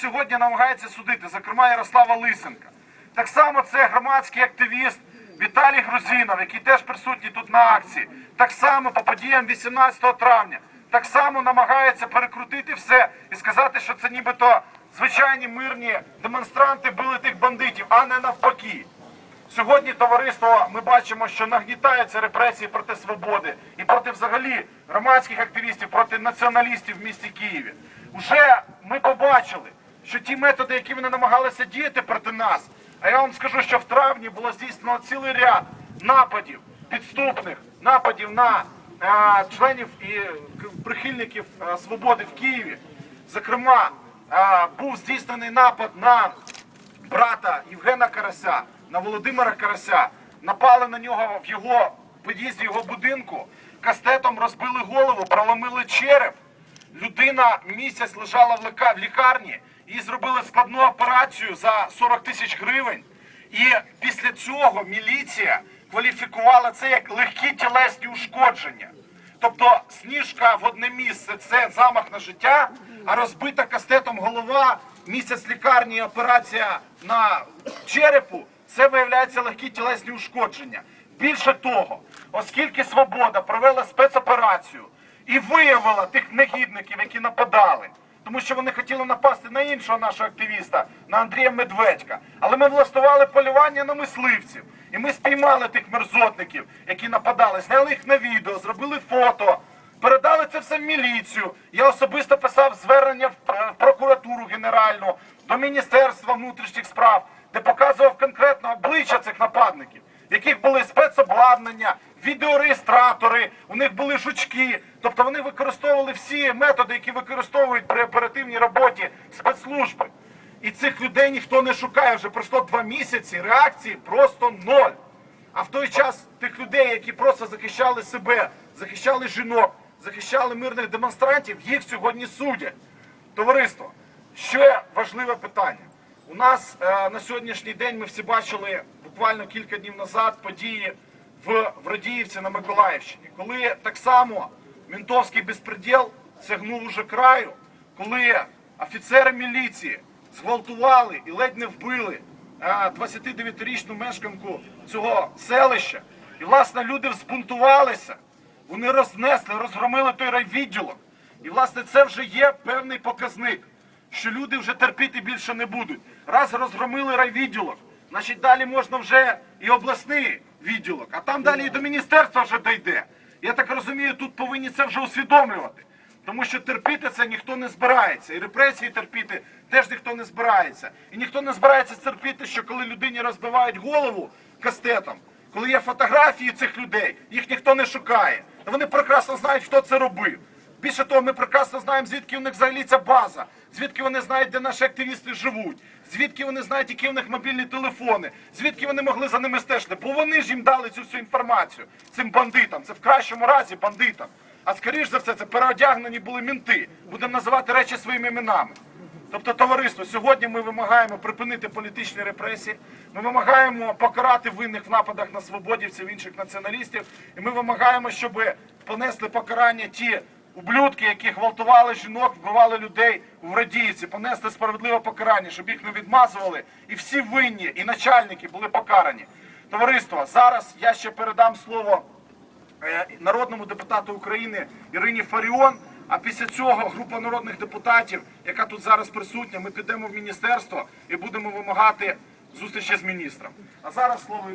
сьогодні намагаються судити, зокрема Ярослава Лисенка. Так само це громадський активіст Віталій Грузинов, який теж присутній тут на акції. Так само по подіям 18 травня. Так само намагається перекрутити все і сказати, що це нібито звичайні мирні демонстранти били тих бандитів, а не навпаки. Сьогодні товариство ми бачимо, що нагнітаються репресії проти свободи і проти взагалі громадських активістів, проти націоналістів в місті Києві. Уже ми побачили, що ті методи, які вони намагалися діяти проти нас, а я вам скажу, що в травні було здійснено цілий ряд нападів, підступних нападів на е, членів і прихильників е, свободи в Києві. Зокрема, е, був здійснений напад на брата Євгена Карася, на Володимира Карася, напали на нього в його під'їзді його будинку, кастетом розбили голову, проломили череп. Людина місяць лежала в лікарні, їй зробили складну операцію за 40 тисяч гривень. І після цього міліція кваліфікувала це як легкі тілесні ушкодження. Тобто сніжка в одне місце це замах на життя, а розбита кастетом голова, місяць лікарні, операція на черепу це виявляється легкі тілесні ушкодження. Більше того, оскільки Свобода провела спецоперацію і виявила тих негідників, які нападали, тому що вони хотіли напасти на іншого нашого активіста, на Андрія Медведька. Але ми влаштували полювання на мисливців. І ми спіймали тих мерзотників, які нападали, зняли їх на відео, зробили фото, передали це все в міліцію. Я особисто писав звернення в е, прокуратуру генеральну, до Міністерства внутрішніх справ, де показував конкретно обличчя цих нападників, в яких були спецобладнання, відеореєстратори, у них були жучки. Тобто вони використовували всі методи, які використовують при оперативній роботі спецслужби. І цих людей ніхто не шукає. Вже пройшло два місяці. Реакції просто ноль. А в той час тих людей, які просто захищали себе, захищали жінок, захищали мирних демонстрантів, їх сьогодні судять. Товариство, ще важливе питання. У нас е, на сьогоднішній день ми всі бачили буквально кілька днів назад події в, в Радіївці на Миколаївщині, коли так само ментовський безпреділ сягнув уже краю, коли офіцери міліції зґвалтували і ледь не вбили е, 29-річну мешканку цього селища. І, власне, люди збунтувалися, вони рознесли, розгромили той райвідділок. І, власне, це вже є певний показник, що люди вже терпіти більше не будуть. Раз розгромили райвідділок, значить далі можна вже і обласний відділок, а там далі і до міністерства вже дійде. Я так розумію, тут повинні це вже усвідомлювати. Тому що терпіти це ніхто не збирається. І репресії терпіти теж ніхто не збирається. І ніхто не збирається терпіти, що коли людині розбивають голову кастетом, коли є фотографії цих людей, їх ніхто не шукає. Вони прекрасно знають, хто це робив. Більше того, ми прекрасно знаємо, звідки у них взагалі ця база, звідки вони знають, де наші активісти живуть, звідки вони знають, які у них мобільні телефони, звідки вони могли за ними стежити. Бо вони ж їм дали цю всю інформацію цим бандитам. Це в кращому разі бандитам. А скоріш за все, це переодягнені були мінти. Будемо називати речі своїми іменами. Тобто, товариство, сьогодні ми вимагаємо припинити політичні репресії. Ми вимагаємо покарати винних в нападах на свободівців інших націоналістів. І ми вимагаємо, щоб понесли покарання ті ублюдки, які гвалтували жінок, вбивали людей в Радіївці, понесли справедливе покарання, щоб їх не відмазували. І всі винні, і начальники були покарані. Товариство, зараз я ще передам слово е, народному депутату України Ірині Фаріон. А після цього група народних депутатів, яка тут зараз присутня, ми підемо в міністерство і будемо вимагати зустрічі з міністром. А зараз слово.